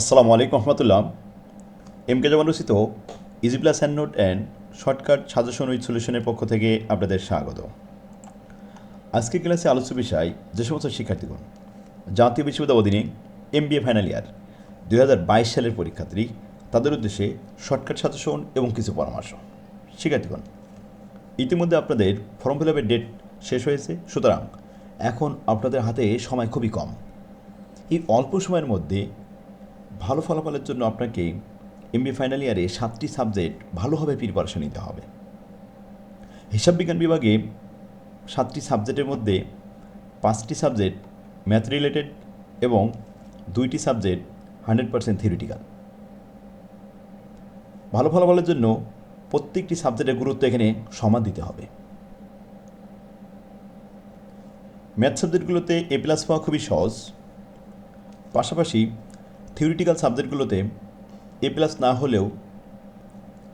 আসসালামু আলাইকুম রহমতুল্লাহ। M K Zaman রচিত easy plus hand note and shortcut suggestion with সলিউশনের পক্ষ থেকে আপনাদের স্বাগত। আজকের ক্লাসে আলোচ্য বিষয় যে সমস্ত শিক্ষার্থীগণ জাতীয় বিশ্ববিদ্যালয় অধীনে M B A final year দুই হাজার বাইশ সালের পরীক্ষার্থী, তাদের উদ্দেশ্যে শর্টকাট সাজেশন এবং কিছু পরামর্শ। শিক্ষার্থীগণ, ইতিমধ্যে আপনাদের ফর্ম ফিল আপের ডেট শেষ হয়েছে, সুতরাং এখন আপনাদের হাতে সময় খুবই কম। এই অল্প সময়ের মধ্যে ভালো ফলাফলের জন্য আপনাকে এমবি ফাইনাল ইয়ারে সাতটি সাবজেক্ট ভালোভাবে প্রিপারেশন নিতে হবে। হিসাব বিজ্ঞান বিভাগে সাতটি সাবজেক্টের মধ্যে পাঁচটি সাবজেক্ট ম্যাথ রিলেটেড এবং দুইটি সাবজেক্ট হান্ড্রেড পার্সেন্ট থিওরিটিক্যাল ভালো ফলাফলের জন্য প্রত্যেকটি সাবজেক্টের গুরুত্ব এখানে সমান দিতে হবে। ম্যাথ সাবজেক্টগুলোতে এ প্লাস পাওয়া খুবই সহজ। পাশাপাশি থিওরিটিক্যাল সাবজেক্টগুলোতে এ প্লাস না হলেও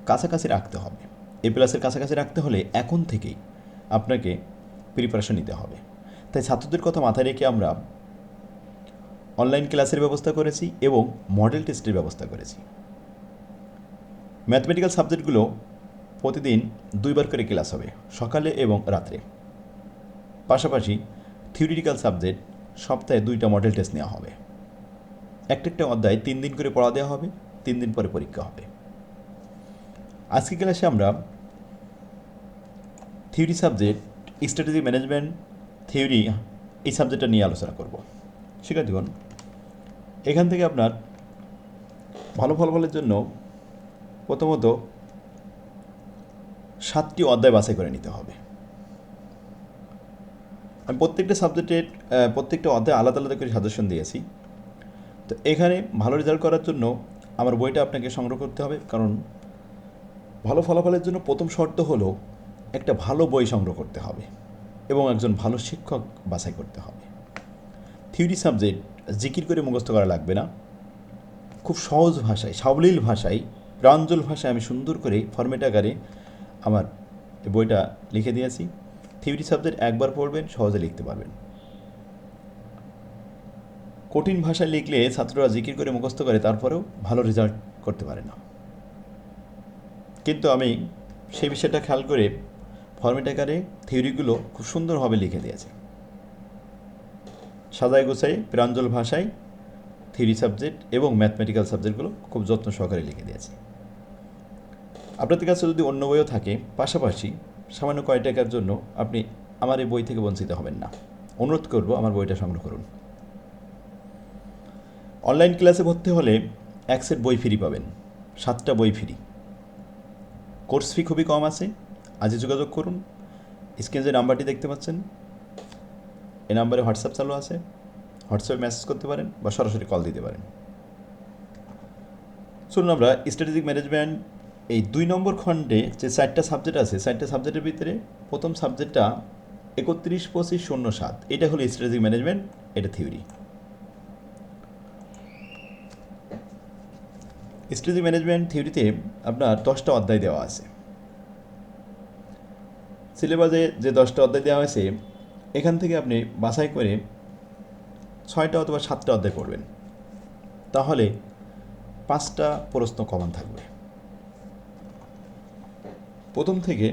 কাছাকাছি রাখতে হবে। এ প্লাসের কাছাকাছি রাখতে হলে এখন থেকেই আপনাকে প্রিপারেশন নিতে হবে। তাই ছাত্রদের কথা মাথায় রেখে আমরা অনলাইন ক্লাসের ব্যবস্থা করেছি এবং মডেল টেস্টের ব্যবস্থা করেছি। ম্যাথমেটিক্যাল সাবজেক্টগুলো প্রতিদিন দুইবার করে ক্লাস হবে, সকালে এবং রাত্রে। পাশাপাশি থিওরিটিক্যাল সাবজেক্ট সপ্তাহে দুইটা মডেল টেস্ট নেওয়া হবে। একটা একটা অধ্যায় তিন দিন করে পড়া দেওয়া হবে, তিন দিন পরে পরীক্ষা হবে। আজকে ক্লাসে আমরা theory subject strategy management theory এই সাবজেক্টটা নিয়ে আলোচনা করব। শিক্ষার্থীগণ, এখান থেকে আপনার ভালো ফলাফলের জন্য প্রথমত সাতটি অধ্যায় বাছাই করে নিতে হবে। আমি প্রত্যেকটা সাবজেক্টের প্রত্যেকটা অধ্যায় আলাদা আলাদা করে সাজেশন দিয়েছি। তো এখানে ভালো রেজাল্ট করার জন্য আমার বইটা আপনাকে সংগ্রহ করতে হবে। কারণ ভালো ফলাফলের জন্য প্রথম শর্ত হলো একটা ভালো বই সংগ্রহ করতে হবে এবং একজন ভালো শিক্ষক বাছাই করতে হবে। থিওরি সাবজেক্ট জিকির করে মুখস্থ করা লাগবে না। খুব সহজ ভাষায়, সাবলীল ভাষায়, প্রাঞ্জল ভাষায় আমি সুন্দর করে ফরমেট আকারে আমার বইটা লিখে দিয়েছি। থিওরি সাবজেক্ট একবার পড়বেন, সহজে লিখতে পারবেন। কঠিন ভাষায় লিখলে ছাত্ররা জিকির করে মুখস্থ করে, তারপরেও ভালো রেজাল্ট করতে পারে না। কিন্তু আমি সেই বিষয়টা খেয়াল করে ফরমেট আকারে থিওরিগুলো খুব সুন্দরভাবে লিখে দিয়েছে। সাজায় গোছাই প্রাঞ্জল ভাষায় থিওরি সাবজেক্ট এবং ম্যাথমেটিক্যাল সাবজেক্টগুলো খুব যত্ন সহকারে লিখে দিয়েছে। আপনাদের কাছে যদি অন্য বইও থাকে, পাশাপাশি সামান্য কয় টাকার জন্য আপনি আমার এই বই থেকে বঞ্চিত হবেন না। অনুরোধ করব আমার বইটা সংগ্রহ করুন। অনলাইন ক্লাসে ভর্তি হলে এক সেট বই ফ্রি পাবেন। সাতটা বই ফ্রি কোর্স ফি খুবই কম আছে। আজই যোগাযোগ করুন। স্ক্রিনে যে নাম্বারটি দেখতে পাচ্ছেন এই নাম্বারে হোয়াটসঅ্যাপ চালু আছে। হোয়াটসঅ্যাপে মেসেজ করতে পারেন বা সরাসরি কল দিতে পারেন। শুনুন আমরা স্ট্র্যাটেজিক ম্যানেজমেন্ট এই দুই নম্বর খণ্ডে যে চারটা সাবজেক্ট আছে, চারটা সাবজেক্টের ভিতরে প্রথম সাবজেক্টটা একত্রিশ পঁচিশ শূন্য সাত। এটা হলো স্ট্র্যাটেজিক ম্যানেজমেন্ট এটা থিওরি স্ট্র্যাটেজি ম্যানেজমেন্ট থিওরিতে আপনার দশটা অধ্যায় দেওয়া আছে। সিলেবাসে যে দশটা অধ্যায় দেওয়া হয়েছে, এখান থেকে আপনি বাছাই করে ছয়টা অথবা সাতটা অধ্যায় পড়বেন। তাহলে পাঁচটা প্রশ্ন কমন থাকবে। প্রথম থেকে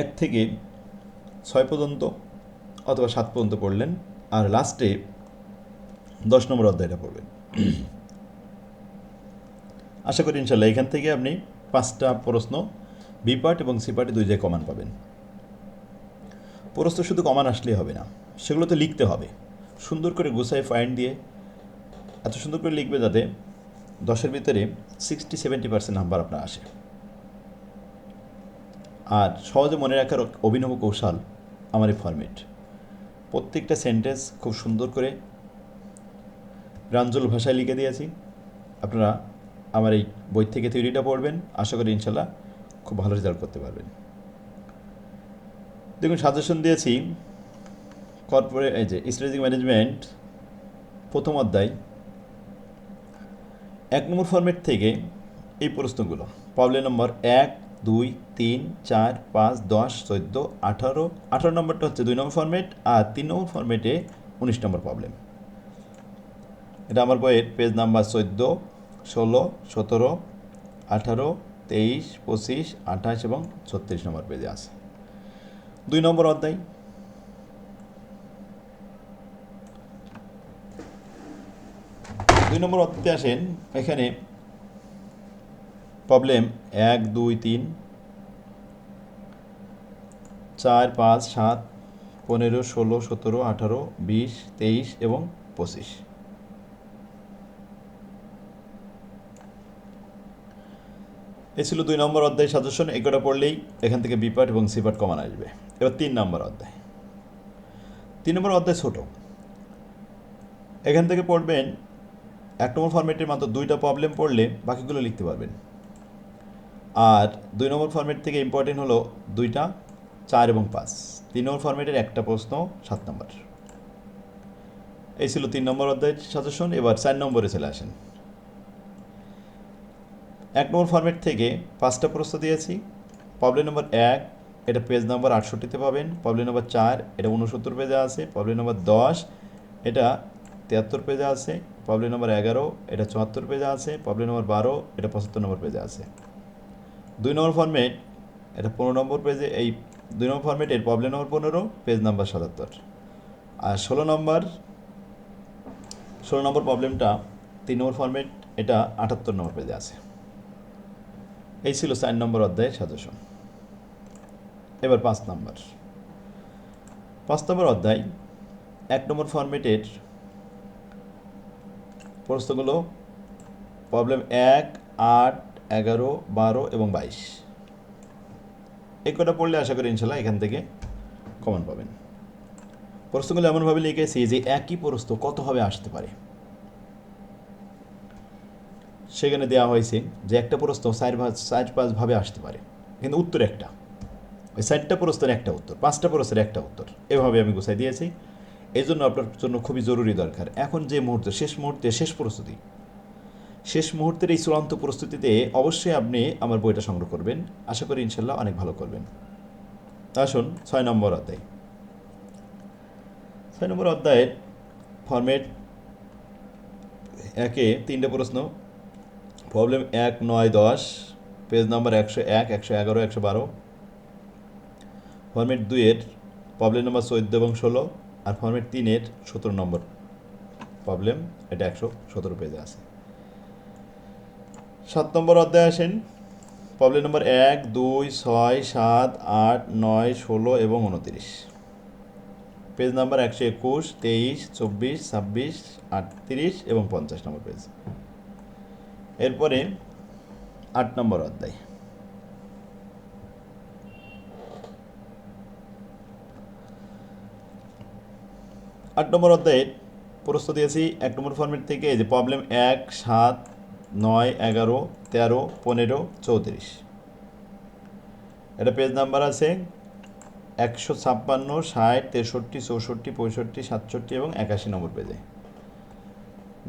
এক থেকে ছয় পর্যন্ত অথবা সাত পর্যন্ত পড়লেন, আর লাস্টে দশ নম্বর অধ্যায়টা পড়বেন। আশা করি ইনশাল্লাহ এখান থেকে আপনি পাঁচটা প্রশ্ন বি পার্ট এবং সি পার্টে দুই জায়গায় কমান পাবেন। প্রশ্ন শুধু কমান আসলেই হবে না সেগুলো তো লিখতে হবে। সুন্দর করে গুছায় ফাইন্ড দিয়ে, এত সুন্দর করে লিখবে যাতে দশের ভিতরে সিক্সটি সেভেন্টি পার্সেন্ট নাম্বার আপনার আসে। আর সহজে মনে রাখার অভিনব কৌশল আমার এই ফর্মেট প্রত্যেকটা সেন্টেন্স খুব সুন্দর করে প্রাঞ্জল ভাষায় লিখে দিয়েছি। আপনারা আমার এই বই থেকে থিওরিটা পড়বেন। আশা করি ইনশাল্লাহ খুব ভালো রেজাল্ট করতে পারবেন। দেখুন সাজেশন দিয়েছি কর্পোরেট এই যে স্ট্র্যাটেজিক ম্যানেজমেন্ট প্রথম অধ্যায়, এক নম্বর ফরম্যাট থেকে এই প্রশ্নগুলো। প্রবলেম নম্বর এক, দুই, তিন, চার, পাঁচ, দশ, চোদ্দ, আঠারো আঠারো নম্বরটা হচ্ছে দুই নম্বর ফরম্যাট আর তিন নম্বর ফরম্যাটে উনিশ নম্বর প্রবলেম এটা আমার বইয়ের পেজ নাম্বার চোদ্দ ষোলো, সতেরো, আঠারো, তেইশ, পঁচিশ, আঠাশ এবং ছত্রিশ নম্বর পেজে আছে। দুই নম্বর অধ্যায়। দুই নম্বর অধ্যায়তে আসেন, এখানে প্রবলেম এক, দুই, তিন, চার, পাঁচ, সাত, পনেরো, ষোলো, সতেরো, আঠারো, বিশ, তেইশ এবং পঁচিশ। এ ছিল দুই নম্বর অধ্যায় সাজেশন। এগুলো পড়লেই এখান থেকে বিপাট এবং সিপাট কমান আসবে। এবার তিন নম্বর অধ্যায়। তিন নম্বর অধ্যায় ছোট। এখান থেকে পড়বেন, এক নম্বর ফরম্যাটের মাত্র দুইটা প্রবলেম পড়লে বাকিগুলো লিখতে পারবেন। আর দুই নম্বর ফরম্যাট থেকে ইম্পর্টেন্ট হলো দুইটা, চার এবং পাঁচ। তিন নম্বর ফরম্যাটের একটা প্রশ্ন, সাত নম্বর। এই ছিল তিন নম্বর অধ্যায়ের সাজেশন। এবার চার নম্বরে চলে আসেন। এক নম্বর ফরম্যাট থেকে পাঁচটা প্রশ্ন দিয়েছি। প্রবলেম নম্বর এক, এটা পেজ নাম্বার আটষট্টিতে পাবেন। প্রবলেম নম্বর চার, এটা উনসত্তর পেজে আছে। প্রবলেম নম্বর দশ, এটা তিয়াত্তর পেজে আছে। প্রবলেম নম্বর এগারো, এটা চুয়াত্তর পেজে আছে। প্রবলেম নম্বর বারো, এটা পঁচাত্তর নম্বর পেজে আছে। দুই নম্বর ফরম্যাট এটা পনেরো নম্বর পেজে এই দুই নম্বর ফরম্যাট এর প্রবলেম নম্বর পনেরো পেজ নাম্বার সাতাত্তর। আর ষোলো নম্বর ষোলো নম্বর প্রবলেমটা তিন নম্বর ফরম্যাট এটা আটাত্তর নম্বর পেজে আছে। এই ছিল চার নম্বর অধ্যায়ের সাজেশন এবার পাঁচ নম্বর। পাঁচ নম্বর অধ্যায়, এক নম্বর ফরম্যাটের প্রশ্নগুলো প্রবলেম এক, আট, এগারো, বারো এবং বাইশ। এই কটা পড়লে আশা করি ইনশাল্লাহ এখান থেকে কমন পাবেন। প্রশ্নগুলো এমনভাবে লিখেছি যে একই প্রশ্ন কতভাবে আসতে পারে? সেখানে দেওয়া হয়েছে যে একটা প্রশ্ন চার ভাগ চার পাঁচভাবে আসতে পারে। কিন্তু উত্তর একটা। ওই চারটা প্রশ্নের একটা উত্তর, পাঁচটা প্রশ্নের একটা উত্তর। এভাবে আমি গুছাই দিয়েছি। এই জন্য আপনার জন্য খুবই জরুরি দরকার। এখন যে মুহূর্তে, শেষ মুহূর্তে, শেষ প্রস্তুতি। শেষ মুহূর্তের এই চূড়ান্ত প্রস্তুতিতে অবশ্যই আপনি আমার বইটা সংগ্রহ করবেন। আশা করি ইনশাল্লাহ অনেক ভালো করবেন। আসুন, ছয় নম্বর অধ্যায়। ছয় নম্বর অধ্যায়ের ফরম্যাট একে তিনটে প্রশ্ন। প্রবলেম এক নয় দশ, পেজ নাম্বার একশো এক, একশো এগারো, একশো বারো। ফরম্যাট দুইয়ের প্রবলেম নম্বর চোদ্দ এবং ষোলো, আর ফরম্যাট তিনের সতেরো নম্বর প্রবলেম, এটা একশো সতেরো পেজে আছে। সাত নম্বর অধ্যায় আসেন, প্রবলেম নম্বর এক, দুই, ছয়, সাত, আট, নয়, ষোলো এবং উনতিরিশ। পেজ নাম্বার একশো একুশ, তেইশ, চব্বিশ, ছাব্বিশ, আটত্রিশ এবং পঞ্চাশ নম্বর পেজ। এরপরে আট নম্বর অধ্যায়। আট নম্বর অধ্যায়ে প্রশ্ন দিয়েছি, এক নম্বর ফর্মেট থেকে এই যে প্রবলেম এক, সাত, নয়, এগারো, তেরো, পনেরো, চৌত্রিশ। এটা পেজ নাম্বার আছে একশো ছাপ্পান্ন, ষাট, তেষট্টি, চৌষট্টি, পঁয়ষট্টি, সাতষট্টি এবং একাশি নম্বর পেজে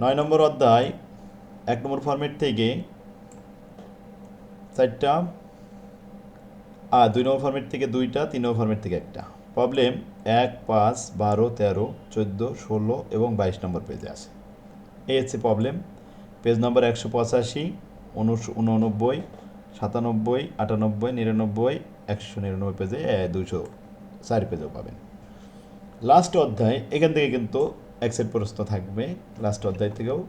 নয় নম্বর অধ্যায় এক নম্বর ফর্মেট থেকে চারটা, আর দুই নম্বর ফর্মেট থেকে দুইটা, তিন নম্বর ফর্মেট থেকে একটা। প্রবলেম এক, পাঁচ, বারো, তেরো, চোদ্দ, ষোলো এবং বাইশ নম্বর পেজে আছে। এই হচ্ছে প্রবলেম পেজ নম্বর একশো পঁচাশি উননব্বই, সাতানব্বই, আটানব্বই, নিরানব্বই, একশো নিরানব্বই পেজে দুশো চার পেজেও পাবেন। লাস্ট অধ্যায়, এখান থেকে কিন্তু এক্সেট প্রশ্ন থাকবে। লাস্ট অধ্যায় থেকেও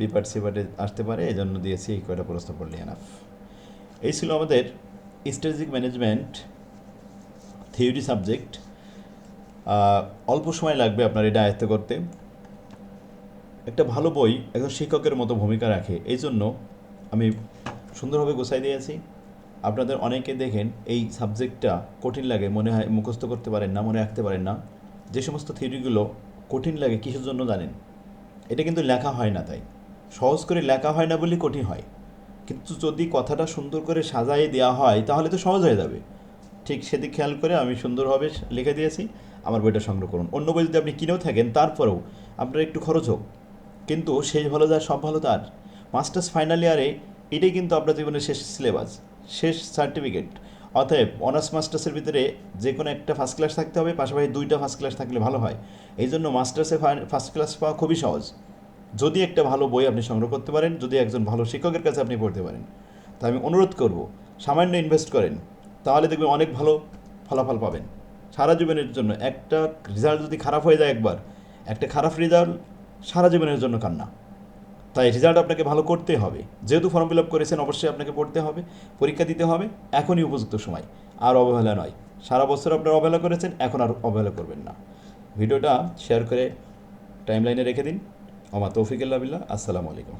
বিপার্ট সিপার্টে আসতে পারে এই জন্য দিয়েছি, এই কয়টা প্রশ্ন পড়লে এনাফ এই ছিল আমাদের স্ট্র্যাটেজিক ম্যানেজমেন্ট থিওরি সাবজেক্ট অল্প সময় লাগবে আপনার এটা আয়ত্ত করতে। একটা ভালো বই একজন শিক্ষকের মতো ভূমিকা রাখে, এই জন্য আমি সুন্দরভাবে গোছাই দিয়েছি। আপনাদের অনেকে দেখেন, এই সাবজেক্টটা কঠিন লাগে, মনে হয় মুখস্থ করতে পারেন না, মনে রাখতে পারেন না। যে সমস্ত থিওরিগুলো কঠিন লাগে, কিসের জন্য জানেন? এটা কিন্তু লেখা হয় না তাই। সহজ করে লেখা হয় না বলে কঠিন হয়। কিন্তু যদি কথাটা সুন্দর করে সাজাই দেওয়া হয়, তাহলে তো সহজ হয়ে যাবে। ঠিক সেদিক খেয়াল করে আমি সুন্দরভাবে লিখে দিয়েছি। আমার বইটা সংগ্রহ করুন। অন্য বই যদি আপনি কিনেও থাকেন, তারপরেও আপনার একটু খরচ হোক। কিন্তু শেষ ভালো যার সব ভালো তার মাস্টার্স ফাইনাল ইয়ারে এটাই কিন্তু আপনার জীবনের শেষ সিলেবাস, শেষ সার্টিফিকেট। অতএব অনার্স মাস্টার্সের ভিতরে যে কোনো একটা ফার্স্ট ক্লাস থাকতে হবে, পাশাপাশি দুইটা ফার্স্ট ক্লাস থাকলে ভালো হয়। এই জন্য মাস্টার্সে ফার্স্ট ক্লাস পাওয়া খুবই সহজ। যদি একটা ভালো বই আপনি সংগ্রহ করতে পারেন, যদি একজন ভালো শিক্ষকের কাছে আপনি পড়তে পারেন। তা আমি অনুরোধ করব, সামান্য ইনভেস্ট করেন, তাহলে দেখবেন অনেক ভালো ফলাফল পাবেন। সারা জীবনের জন্য একটা রেজাল্ট যদি খারাপ হয়ে যায় একবার, একটা খারাপ রেজাল্ট সারা জীবনের জন্য কান্না। তাই রেজাল্ট আপনাকে ভালো করতে হবে। যেহেতু ফর্ম ফিল আপ করেছেন, অবশ্যই আপনাকে পড়তে হবে, পরীক্ষা দিতে হবে, এখনই উপযুক্ত সময়। আর অবহেলা নয়। সারা বছর আপনারা অবহেলা করেছেন, এখন আর অবহেলা করবেন না। ভিডিওটা শেয়ার করে টাইমলাইনে রেখে দিন। আমার তৌফিকুল্লাহ আসসালামু আলাইকুম।